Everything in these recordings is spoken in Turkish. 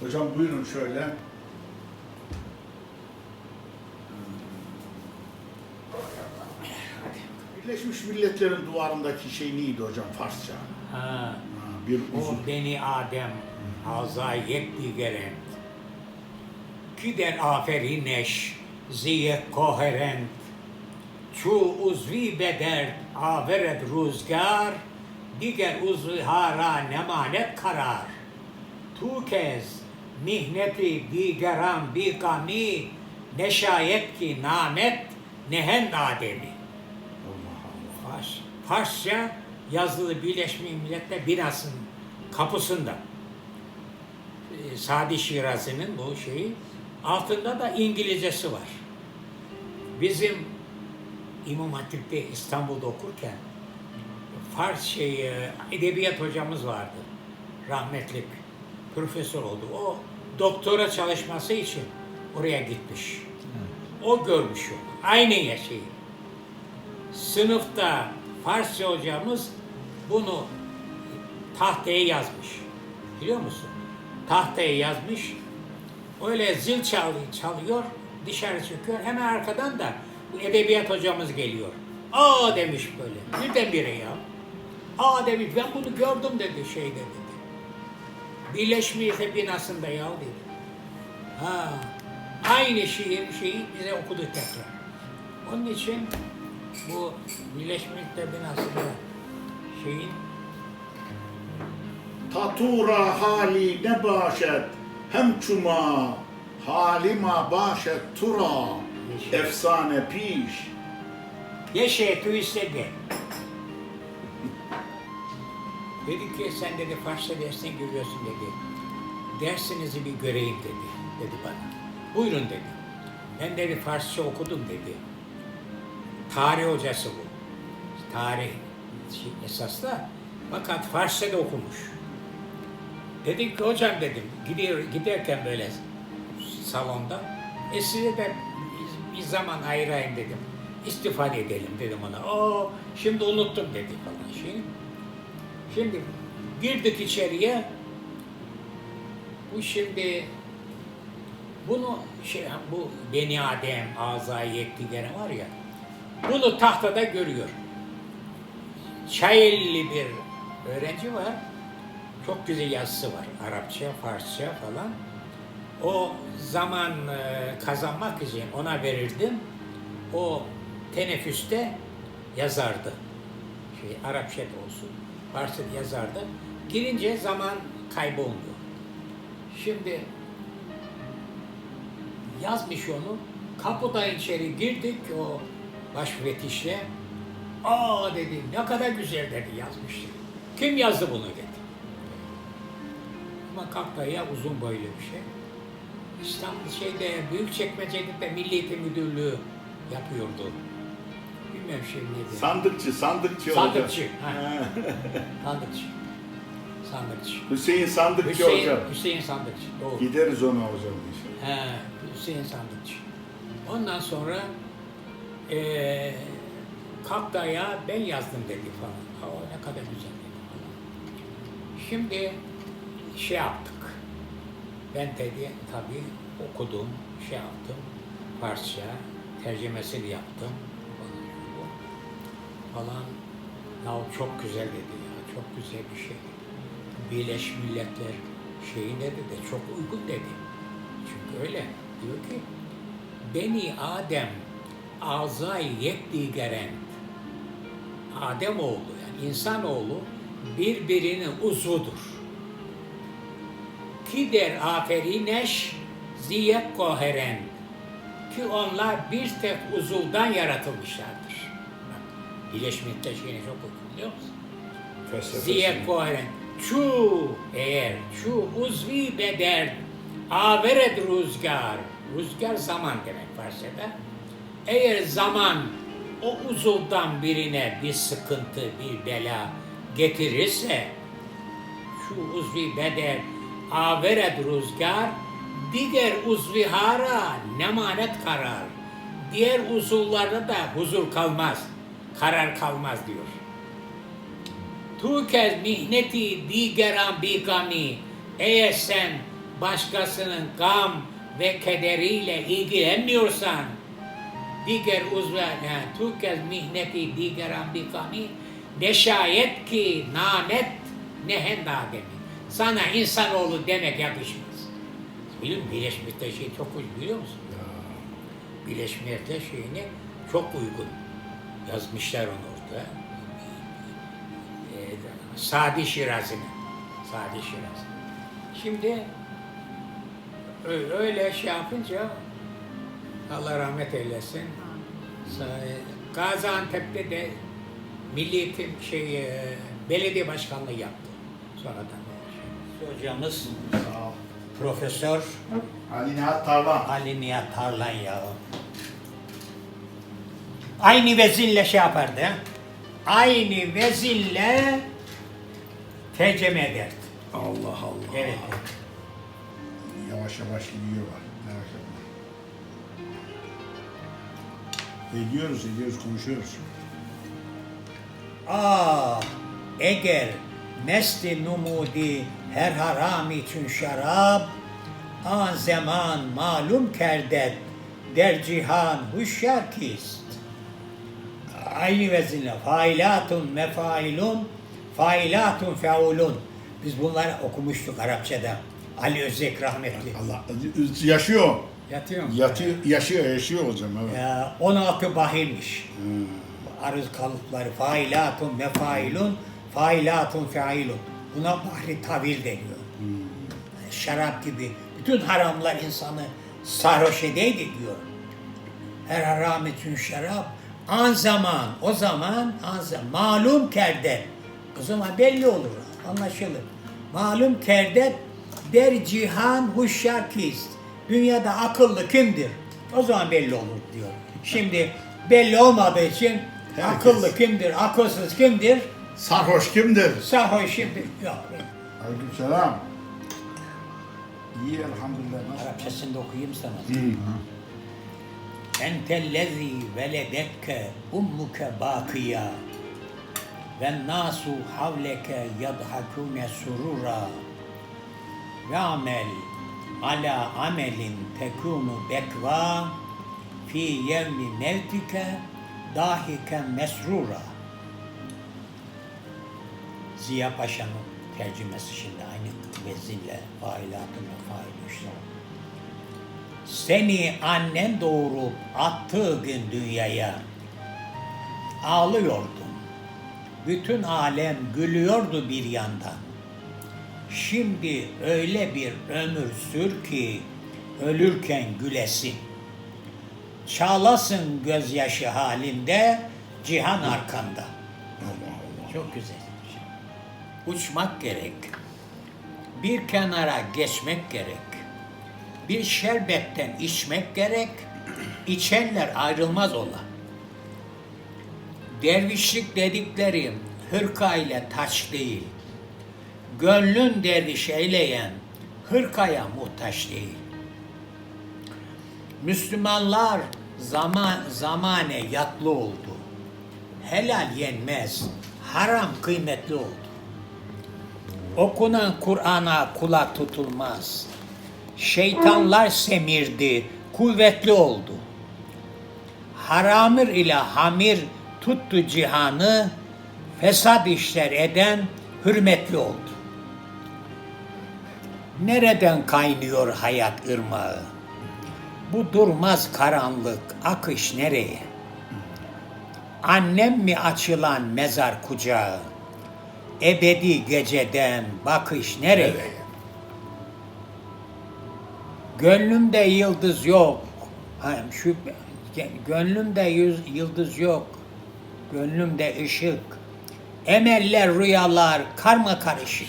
Hocam buyurun şöyle. Birleşmiş Milletler'in duvarındaki şey neydi hocam Farsça? Ha, Ha, bir o uzun. beni Adem ağza yekdigeren Kider aferineş ziye koherent Çu uzvi beder averet rüzgar Diger uzvi hara nemanet karar Tu kez mihneti digeran bi gami Neşayet ki namet nehen ademi. Fars, Farsça yazılı Birleşmiş Milletler binasının kapısında. Ee, Sadi Şirazi'nin bu şeyi. Altında da İngilizcesi var. Bizim İmam Hatip'te İstanbul'da okurken Fars şey, e, edebiyat hocamız vardı. Rahmetlik. Profesör oldu. O doktora çalışması için oraya gitmiş. O görmüş onu. Aynı şeyi sınıfta Farsça hocamız bunu tahtaya yazmış. Biliyor musun? Tahtaya yazmış. Öyle zil çalıyor, çalıyor, dışarı çıkıyor. Hemen arkadan da edebiyat hocamız geliyor. Aa demiş böyle. Birdenbire ya. Aa demiş ben bunu gördüm dedi şeyde dedi. Birleşmiş Milletler binasında ya dedi. Ha, aynı şiir şeyi bize okudu tekrar. Onun için bu Birleşmiş Milletler binasında şeyin Tatura hali ne başet hem çuma halima başet tura efsane piş. Yeşe istedi. Dedi ki sen dedi Farsça dersine giriyorsun dedi. Dersinizi bir göreyim dedi. Dedi bana. Buyurun dedi. Ben dedi Farsça okudum dedi. Tarih hocası bu. Tarih şey, esas da fakat Farsça da okumuş. Dedim ki hocam dedim gidiyor giderken böyle salonda e size de bir, zaman ayırayım dedim. İstifade edelim dedim ona. O şimdi unuttum dedi falan şey. Şimdi girdik içeriye. Bu şimdi bunu şey bu Beni Adem, Azai Yektigene var ya. Bunu tahtada görüyor. Çayelli bir öğrenci var. Çok güzel yazısı var. Arapça, Farsça falan. O zaman e, kazanmak için ona verirdim. O teneffüste yazardı. Şey, Arapça da olsun, Farsça da yazardı. Girince zaman kaybolmuyor. Şimdi yazmış onu. Kapıdan içeri girdik o baş müfettişle. Aa dedi ne kadar güzel dedi yazmıştı. Kim yazdı bunu dedi. Ama Kaktaya uzun boylu bir şey. İstanbul şeyde Büyükçekmece'de de Milli Müdürlüğü yapıyordu. Bilmem şey neydi. Sandıkçı, sandıkçı, Sandıkçı, hocam. ha. Sandıkçı. Sandıkçı. Hüseyin Sandıkçı Hüseyin, hocam. Hüseyin Sandıkçı. Doğru. Gideriz ona hocam inşallah. He, Hüseyin Sandıkçı. Ondan sonra eee Kapta'ya ben yazdım dedi falan. Aa, ne kadar güzel dedi falan. Şimdi şey yaptık. Ben dedi tabii okudum, şey yaptım. Farsça, tercümesini yaptım. Falan. Ya çok güzel dedi ya, çok güzel bir şey. Birleşmiş Milletler şeyi dedi de çok uygun dedi. Çünkü öyle diyor ki Beni Adem azay yekdigeren Adem oğlu yani insanoğlu birbirinin uzvudur. Ki der aferineş ziyek koheren ki onlar bir tek uzuvdan yaratılmışlardır. Milletler şeyini çok okudun biliyor musun? Ziye kohren. Çu eğer çu uzvi beder avered rüzgar. Rüzgar zaman demek Farsçada. Eğer zaman o uzuvdan birine bir sıkıntı, bir bela getirirse şu uzvi beder avered rüzgar diğer uzvihara nemanet karar. Diğer uzuvlarda da huzur kalmaz, karar kalmaz diyor. Tu kez mihneti digeran bigami eğer sen başkasının gam ve kederiyle ilgilenmiyorsan, diğer uzvane tu kez mihneti diğer ambikani ne şayet ki namet ne hendagemi. Sana insanoğlu demek yakışmaz. Biliyor musun? Birleşmiş şey çok uygun biliyor musun? Birleşmiş şeyine çok uygun yazmışlar onu orada. Ee, Sadi Şirazi'ne. Sadi Şirazi. Şimdi öyle şey yapınca Allah rahmet eylesin. Sa- Gaziantep'te de Milli Eğitim şey, e, belediye başkanlığı yaptı. Sonradan şey. Hocamız. Profesör Ali Nihat Tarlan. Ali Nihat Tarlan ya. Aynı vezinle şey yapardı. Aynı vezinle tercüme ederdi. Allah Allah. Evet. Yavaş yavaş gidiyorlar. Merak etme. Ediyoruz, ediyoruz, konuşuyoruz. Aa, eğer mesti numudi her haram için şarap, an zaman malum kerdet, der cihan huşyar kist. Aynı vezinle failatun mefailun, failatun feulun. Biz bunları okumuştuk Arapçada. Ali Özek rahmetli. Allah yaşıyor. Yatıyor mu? Yatıyor, yaşıyor, yaşıyor hocam evet. Ya, 16 bahirmiş. Hmm. arız kalıpları failatun mefailun failatun failun. Buna bahri tavil deniyor. Yani şarap gibi bütün haramlar insanı sarhoş edeydi diyor. Her haram için şarap an zaman o zaman an zaman malum kerdet o zaman belli olur anlaşılır. Malum kerdet der cihan huşyar kist. Dünyada akıllı kimdir? O zaman belli olur diyor. Şimdi belli olmadığı için Herkes. akıllı kimdir, akılsız kimdir? Sarhoş kimdir? Sarhoş şimdi yok. Aleykümselam. İyi elhamdülillah. Arapçasını da okuyayım sana. Hı. Entellezi veledetke ummuke bakiya. Ve nasu havleke yadhakune surura. Ve amel ala amelin tekunu bekva fi yevmi mevtike dahiken mesrura. Ziya Paşa'nın tercümesi şimdi aynı vezinle failatın ve. Seni annen doğurup attığı gün dünyaya ağlıyordun. Bütün alem gülüyordu bir yandan. Şimdi öyle bir ömür sür ki ölürken gülesin. Çağlasın gözyaşı halinde cihan arkanda. Çok güzel. Uçmak gerek. Bir kenara geçmek gerek. Bir şerbetten içmek gerek. İçenler ayrılmaz ola. Dervişlik dedikleri hırka ile taç değil. Gönlün derviş eyleyen hırkaya muhtaç değil. Müslümanlar zaman zamane yatlı oldu. Helal yenmez, haram kıymetli oldu. Okunan Kur'an'a kulak tutulmaz. Şeytanlar semirdi, kuvvetli oldu. Haramir ile hamir tuttu cihanı, fesat işler eden hürmetli oldu. Nereden kaynıyor hayat ırmağı? Bu durmaz karanlık akış nereye? Annem mi açılan mezar kucağı? Ebedi geceden bakış nereye? Gönlümde yıldız yok. Ha, şu gönlümde yüz, yıldız yok. Gönlümde ışık. Emeller, rüyalar karma karışık.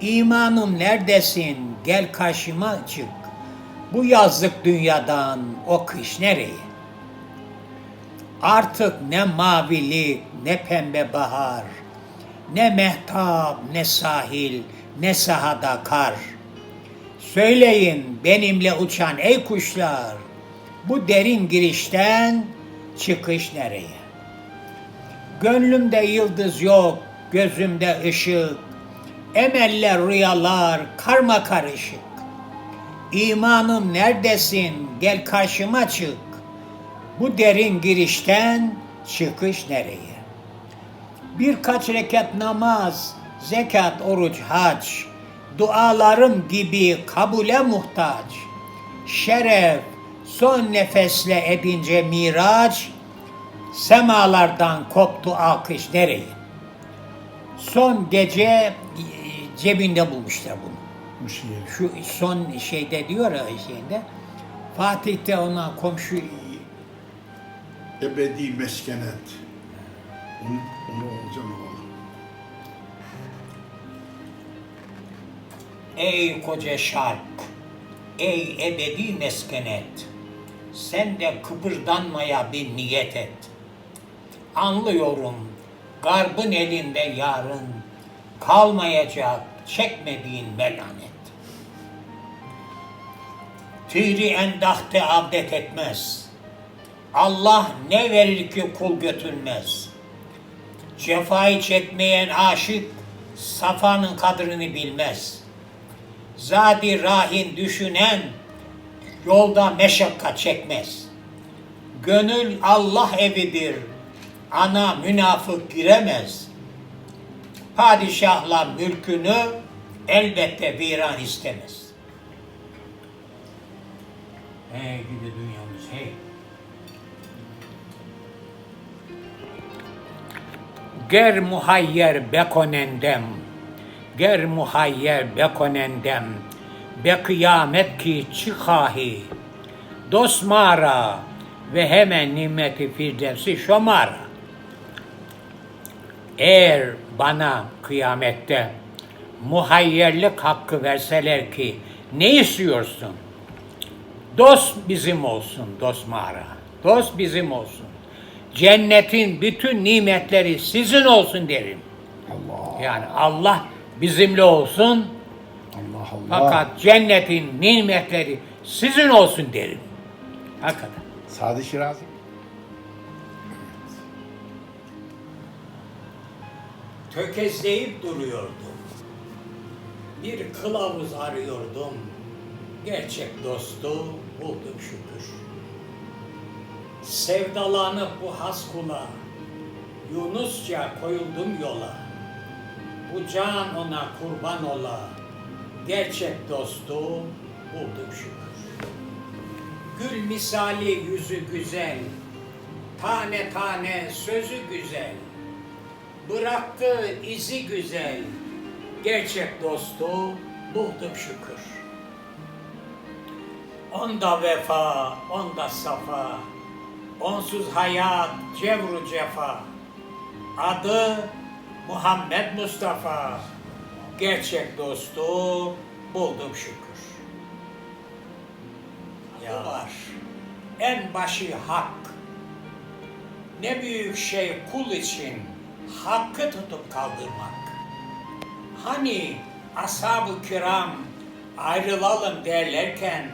İmanım neredesin? Gel karşıma çık. Bu yazlık dünyadan o kış nereye? Artık ne mavilik, ne pembe bahar, ne mehtap, ne sahil, ne sahada kar. Söyleyin benimle uçan ey kuşlar, bu derin girişten çıkış nereye? Gönlümde yıldız yok, gözümde ışık, Emeller, rüyalar karma karışık. İmanım neredesin? Gel karşıma çık. Bu derin girişten çıkış nereye? Birkaç rekat namaz, zekat, oruç, hac, dualarım gibi kabule muhtaç. Şeref, son nefesle edince miraç, semalardan koptu alkış nereye? Son gece e, cebinde bulmuşlar bunu. Şu son şeyde diyor ya şeyinde. Fatih'te ona komşu Ebedi meskenet. Onu, onu olacağım Ey koca şark, ey ebedi meskenet, sen de kıpırdanmaya bir niyet et. Anlıyorum, garbın elinde yarın, kalmayacak çekmediğin melanet. Tiri endahte abdet etmez. Allah ne verir ki kul götürmez. Cefayı çekmeyen aşık, safanın kadrini bilmez.'' Zadi rahin düşünen yolda meşakkat çekmez. Gönül Allah evidir. Ana münafık giremez. Padişahla mülkünü elbette viran istemez. Hey gidi dünyamız hey. Ger muhayyer bekonendem ger muhayyer bekonendem be kıyamet ki çıkahi dosmara ve hemen nimeti firdevsi şomara eğer bana kıyamette muhayyerlik hakkı verseler ki ne istiyorsun? Dost bizim olsun dost mağara. Dost bizim olsun. Cennetin bütün nimetleri sizin olsun derim. Allah. Yani Allah bizimle olsun Allah Allah. fakat cennetin nimetleri sizin olsun derim. Hakikaten. Sadi Şirazi. Tökezleyip duruyordum. Bir kılavuz arıyordum. Gerçek dostu buldum şükür. Sevdalanıp bu has kula, Yunusça koyuldum yola. Bu can ona kurban ola, gerçek dostu buldum şükür. Gül misali yüzü güzel, tane tane sözü güzel. Bıraktığı izi güzel, gerçek dostu buldum şükür. Onda vefa, onda safa, onsuz hayat, cevru cefa. Adı Muhammed Mustafa, gerçek dostu buldum şükür. Ya var, en başı hak, ne büyük şey kul için hakkı tutup kaldırmak. Hani ashab-ı kiram ayrılalım derlerken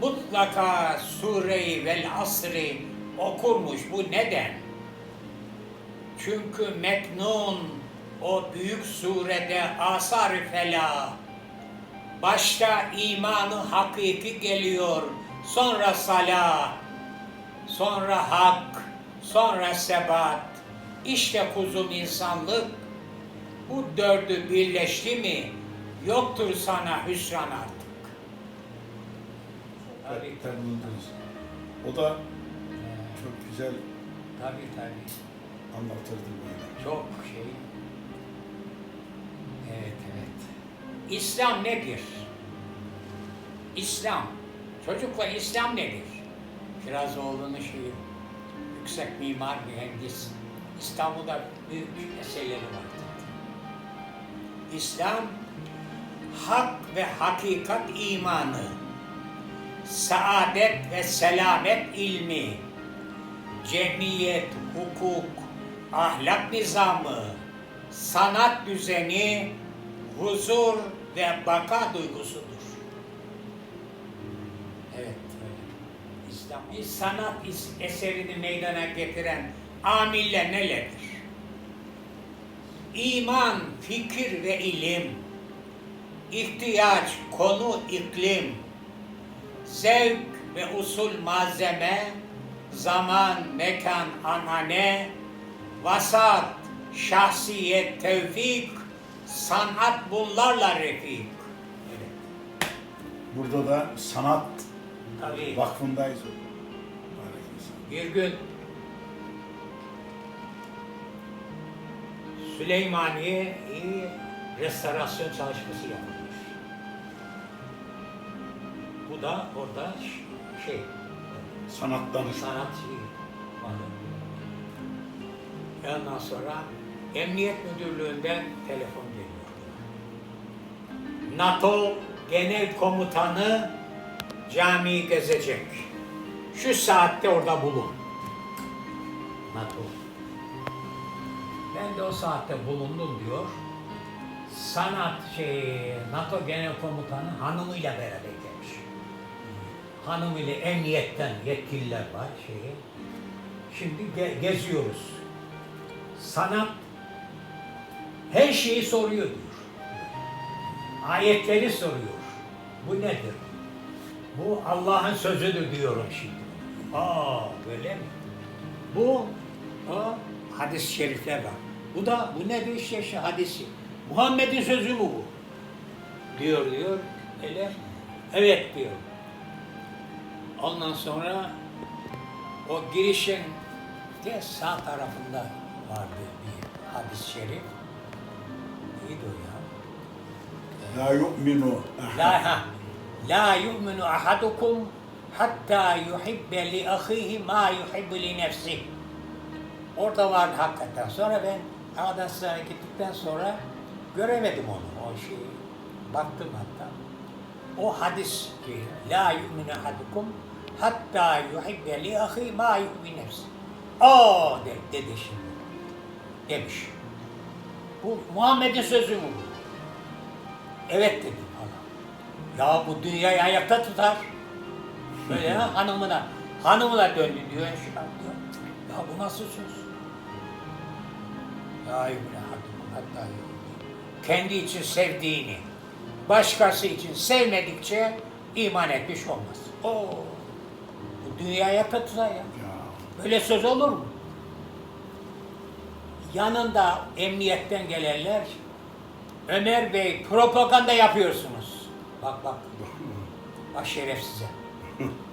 mutlaka sureyi vel asri okurmuş bu neden? Çünkü Meknun o büyük surede asar-ı fela başta imanı hakiki geliyor sonra salah sonra hak sonra sebat işte kuzum insanlık bu dördü birleşti mi yoktur sana hüsran artık. Tabii Tabii. O da çok güzel tabii tabii. anlatırdı böyle. Çok şey. Evet evet. İslam nedir? İslam. Çocuklar İslam nedir? Kirazoğlu'nun şeyi, yüksek mimar mühendis. İstanbul'da büyük eserleri var. İslam, hak ve hakikat imanı, saadet ve selamet ilmi, cemiyet, hukuk, ahlak nizamı, sanat düzeni, huzur ve baka duygusudur. Evet. İslam, bir sanat eserini meydana getiren amiller nelerdir? İman, fikir ve ilim, ihtiyaç, konu, iklim, zevk ve usul malzeme, zaman, mekan, anane, vasat, şahsiyet, tevfik, sanat bunlarla refik. Evet. Burada da sanat Tabii. vakfındayız. Bir gün Süleymaniye restorasyon çalışması yapılmış. Bu da orada şey, Sanat danışmanı. sanat var. Ondan sonra Emniyet Müdürlüğü'nden telefon geliyor. NATO Genel Komutanı camiyi gezecek. Şu saatte orada bulun. NATO. Ben de o saatte bulundum diyor. Sanat şey NATO Genel Komutanı hanımıyla beraber gelmiş. Hanımıyla emniyetten yetkililer var şeyi. Şimdi ge- geziyoruz. Sanat her şeyi soruyor diyor. Ayetleri soruyor. Bu nedir? Bu Allah'ın sözüdür diyorum şimdi. Aa böyle mi? Bu o hadis-i şerifler var. Bu da bu nedir işte şu hadisi. Muhammed'in sözü mü bu? Diyor diyor. Öyle. Evet diyor. Ondan sonra o girişin de sağ tarafında vardı bir hadis-i şerif. Neydi o ya? La yu'minu La ha. La yu'minu ahadukum hatta yuhibbe li ahihi ma yuhibbu li nefsihi. Orada vardı hakikaten. Sonra ben aradan sonra gittikten sonra göremedim onu. O şeyi. Baktım hatta. O hadis ki la yu'minu ahadukum hatta yuhibbe li ahihi ma yuhibbu li nefsihi. Aa de, dedi şimdi. Demiş. Bu Muhammed'in sözü bu? Evet dedim falan. Ya bu dünyayı ayakta tutar. Böyle ha, hanımına. Hanımına döndü diyor. Şu diyor. Ya bu nasıl söz? Ya ibne hakkım hatta. Kendi için sevdiğini, başkası için sevmedikçe iman etmiş olmaz. Oo, bu dünyayı ayakta tutar ya. Ya. Böyle söz olur mu? Yanında emniyetten gelenler Ömer Bey propaganda yapıyorsunuz. Bak bak. Bak şerefsize.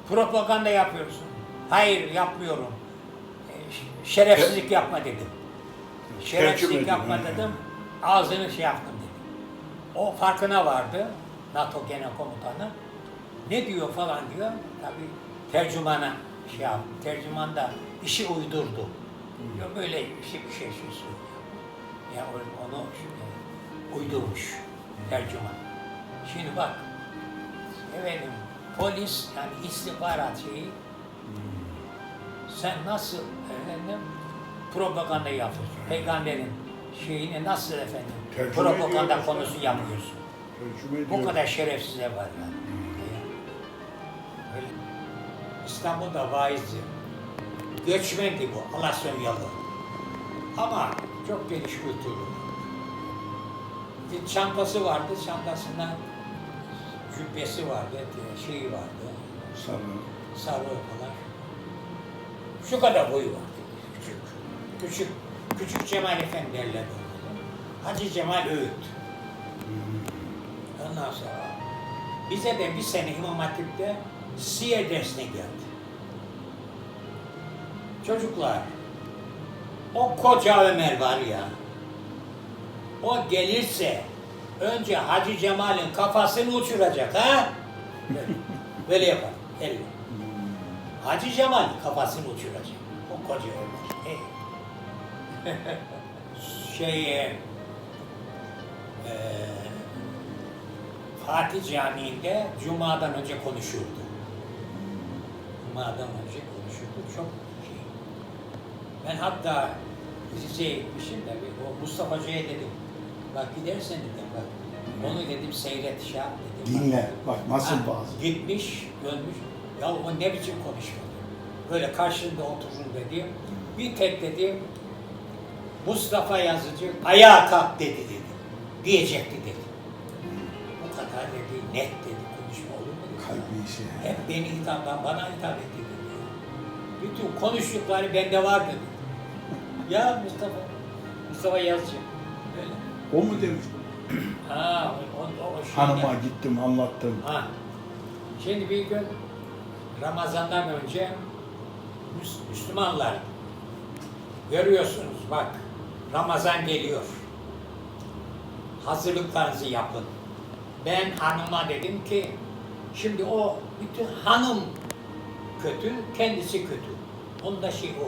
propaganda yapıyorsun. Hayır yapmıyorum. E, Şerefsizlik yapma dedim. Şerefsizlik yapma dedim. Ağzını şey yaptım dedim. O farkına vardı. NATO Genel Komutanı. Ne diyor falan diyor. Tabii tercümana şey yap. Tercüman da işi uydurdu. Diyor böyle şey, bir şey söylüyor. Ya onu e, uydurmuş tercüman. Şimdi bak efendim polis yani istihbarat şeyi sen nasıl efendim propaganda yapıyorsun? Peygamberin şeyini nasıl efendim Tercüme propaganda konusu yapıyorsun? Tercüme Bu kadar şerefsize var yani. Öyle. İstanbul'da vaizdi. Göçmendi bu, Alasonyalı. Ama çok geniş kültürlü. Bir çantası vardı, çantasında cübbesi vardı, şeyi vardı, Sarı. sarı falan. Şu kadar boyu vardı, küçük. Küçük, küçük Cemal Efendi derlerdi onu. Hacı Cemal Öğüt. Ondan sonra bize de bir sene İmam Hatip'te siyer dersine geldi. Çocuklar, o koca Ömer var ya, o gelirse önce Hacı Cemal'in kafasını uçuracak ha? Böyle, böyle yapar, elle. Hacı Cemal kafasını uçuracak. O koca Ömer. Hey. Şeye, eee Fatih Camii'nde Cuma'dan önce konuşurdu. Cuma'dan önce şey. Ben hatta Rize'ye gitmişim de o Mustafa Hoca'ya dedim. Bak gidersen dedim bak. Onu dedim seyret şey yap dedim. Dinle. Bak nasıl Ha, bazı. Gitmiş, dönmüş. Ya o ne biçim konuşma. Böyle karşında oturun dedi. Bir tek dedi. Mustafa Yazıcı ayağa kalk dedi dedi. Diyecekti dedi. Bu net dedi konuşma olur mu? dedi. Kalbi işi. Hep beni hitap, bana hitap etti dedi. Bütün konuştukları bende var dedi. Ya Mustafa, Mustafa Yazıcı. Öyle. O mu demiş? Ha, o, o, o şeyde- Hanıma gittim anlattım. Ha. Şimdi bir gün Ramazan'dan önce Müs- Müslümanlar görüyorsunuz bak Ramazan geliyor. Hazırlıklarınızı yapın. Ben hanıma dedim ki şimdi o bütün hanım kötü, kendisi kötü. Onda şey o.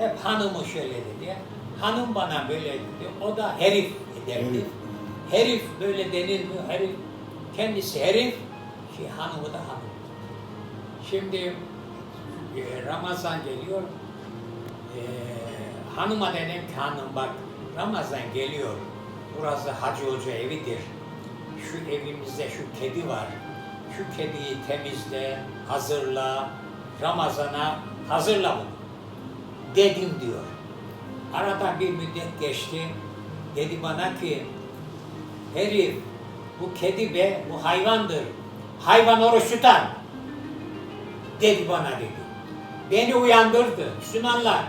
Hep hanımı şöyle dedi. Hanım bana böyle dedi. O da herif derdi. Herif. Böyle denir mi? Herif. Kendisi herif, şey, hanımı da hanım. Şimdi e, Ramazan geliyor. E, hanıma dedim ki hanım bak Ramazan geliyor. Burası Hacı Hoca evidir. Şu evimizde şu kedi var. Şu kediyi temizle, hazırla, Ramazana hazırla bunu. Dedim diyor. Arada bir müddet geçti. Dedi bana ki herif bu kedi be bu hayvandır. Hayvan oruç tutar. Dedi bana dedi. Beni uyandırdı. Müslümanlar.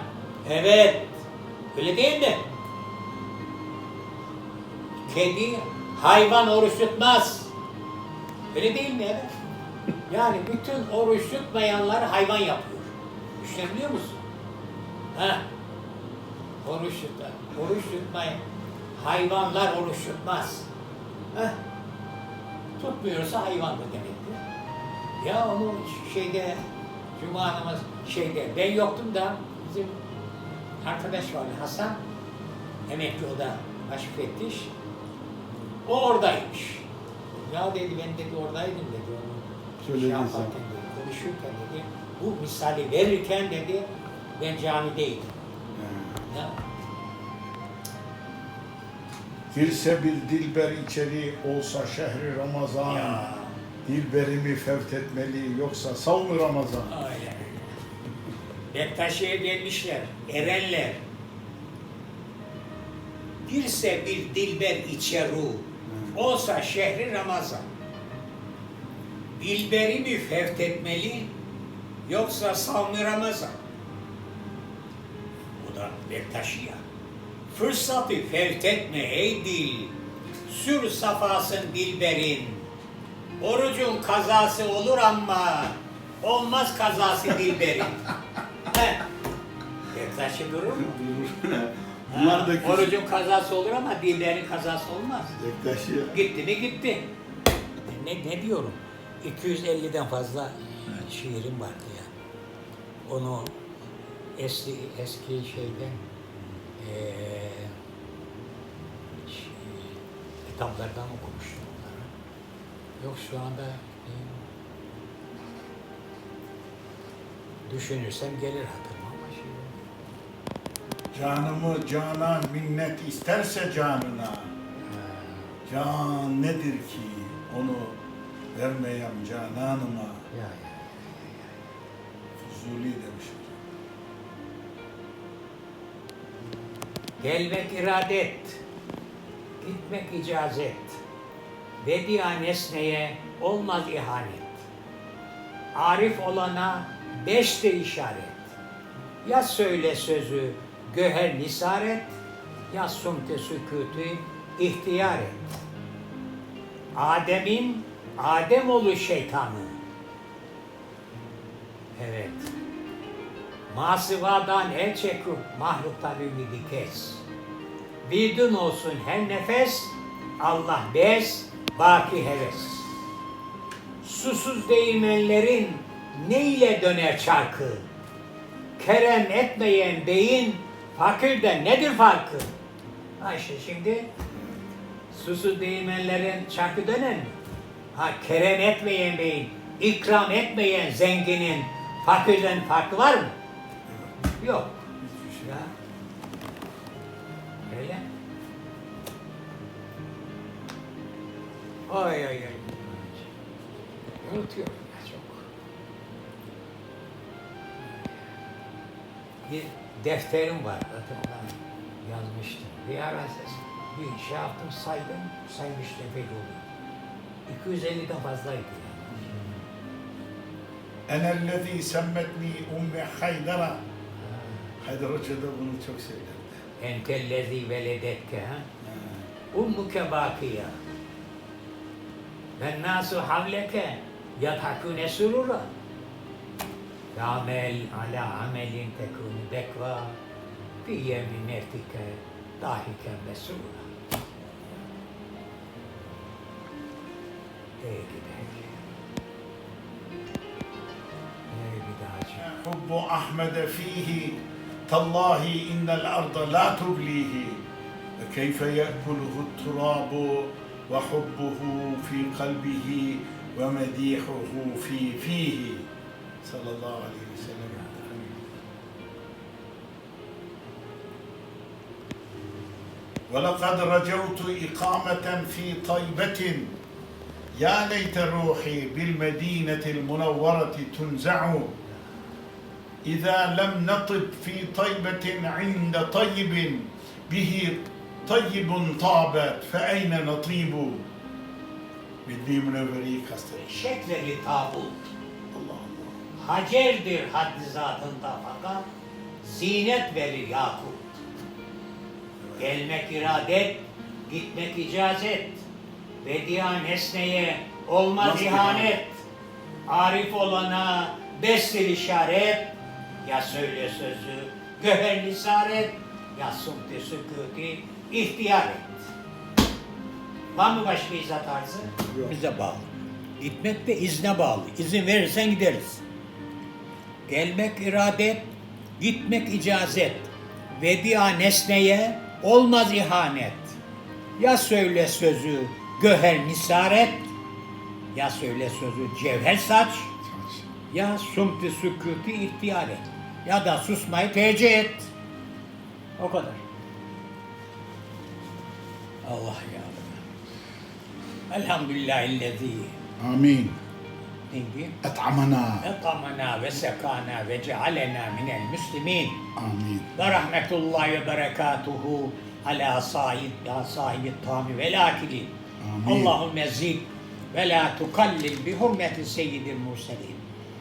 Evet. Öyle değil mi? Kedi hayvan oruç tutmaz. Öyle değil mi? Evet. Yani bütün oruç tutmayanlar hayvan yapıyor. Düşünebiliyor musun? Ha? Oruç tutar. Oruç tutmayan hayvanlar oruç tutmaz. Heh. Tutmuyorsa hayvandır demektir. Ya onu şeyde Cuma namaz şeyde ben yoktum da bizim arkadaş vardı Hasan emekli o da baş müfettiş. O oradaymış. Ya dedi ben dedi oradaydım dedi onu Söyledi şey yaparken dedi, konuşurken dedi bu misali verirken dedi ben camideydim. Ya, Girse bir dilber içeri olsa şehri Ramazan. ya. Dilberimi fevt etmeli yoksa savmu Ramazan. Öyle. Bektaşi'ye gelmişler, erenler. Girse bir dilber içe ruh, olsa şehri Ramazan. Dilberi mi fevt etmeli, yoksa savmi Ramazan? Bu da Bektaşi'ye. Fırsatı fevt etme ey dil, sür safasın dilberin. Orucun kazası olur ama olmaz kazası dilberin. He. Bektaşi durur mu? Bunlar da Ha. Orucun kazası olur ama dillerin kazası olmaz. Bektaşi Gitti mi gitti. Ne, ne diyorum? 250'den fazla şiirim vardı ya. Onu eski eski şeyden eee şey, kitaplardan okumuştum onları. Yok şu anda e, düşünürsem gelir hatırıma ama şey canımı cana minnet isterse canına. Ha. Can nedir ki onu vermeyem cananıma. Ya ya. Fuzuli demiş. Gelmek iradet, gitmek icazet. Vedia nesneye olmaz ihanet. Arif olana beş de işaret. Ya söyle sözü göher nisaret, ya sumte sükûtü ihtiyar et. Adem'in Ademoğlu şeytanı. Evet. Masıvadan el çekip mahluktan ümidi kes. Bildin olsun her nefes, Allah bez, baki heves. Susuz değirmenlerin ne ile döner çarkı? Kerem etmeyen beyin, fakirden nedir farkı? Ha işte şimdi susuz değirmenlerin çarkı döner mi? Ha kerem etmeyen beyin, ikram etmeyen zenginin fakirden farkı var mı? Yok. Hiçbir şey. Ya. Öyle. Ay ay ay. Unutuyorum ya çok. Bir defterim var ona yazmıştım. Bir ara ses- bir şey yaptım saydım, saymış epey oldu. 250'den fazlaydı. yani. Enellezî semmetni ummi Haydar'a. Haydar Hoca da bunu çok söylerdi. Entellezi veledekke ha? Ummuke bakiya. Ve nasu havleke yatakune surura. Amel ala amelin tekuni bekva fi yemin ertike dahiken mesura. Peki peki. Nereye bir daha Hubbu Ahmet'e fihi تالله إن الأرض لا تبليه. كيف يأكله التراب وحبه في قلبه ومديحه في فيه؟ صلى الله عليه وسلم. ولقد رجوت إقامة في طيبة. يا ليت روحي بالمدينة المنورة تنزع. إذا لم نطب في طيبة عند طيب به طيب طابت فأين نطيب Milli Münevveri'yi kastetmiş. Şekleli tabut. Allah Allah. Hacerdir haddi zatında fakat zinet verir yakut. Gelmek iradet, gitmek icazet. Vedia nesneye olmaz Nasıl ihanet. Arif olana bestir işaret. ya söyle sözü göher lisaret. Ya sumti sükuti ihtiyar et. Var mı başka izah tarzı? Yok. Bize bağlı. Gitmek de izne bağlı. İzin verirsen gideriz. Gelmek iradet, gitmek icazet. Vedia nesneye olmaz ihanet. Ya söyle sözü göher nisaret, ya söyle sözü cevher saç, ya sumti sükuti ihtiyar et. Ya da susmayı tercih et. O kadar. Allah ya. Elhamdülillahillezî Amin. neydi? Et'amana. Etamana ve sekana ve cealena minel müslimin. Amin. Ve rahmetullahi ve berekatuhu ala sahib ya sahibi tami ve lakili. Amin. Allahümme zid ve la tukallil bi hurmeti seyyidil murselin.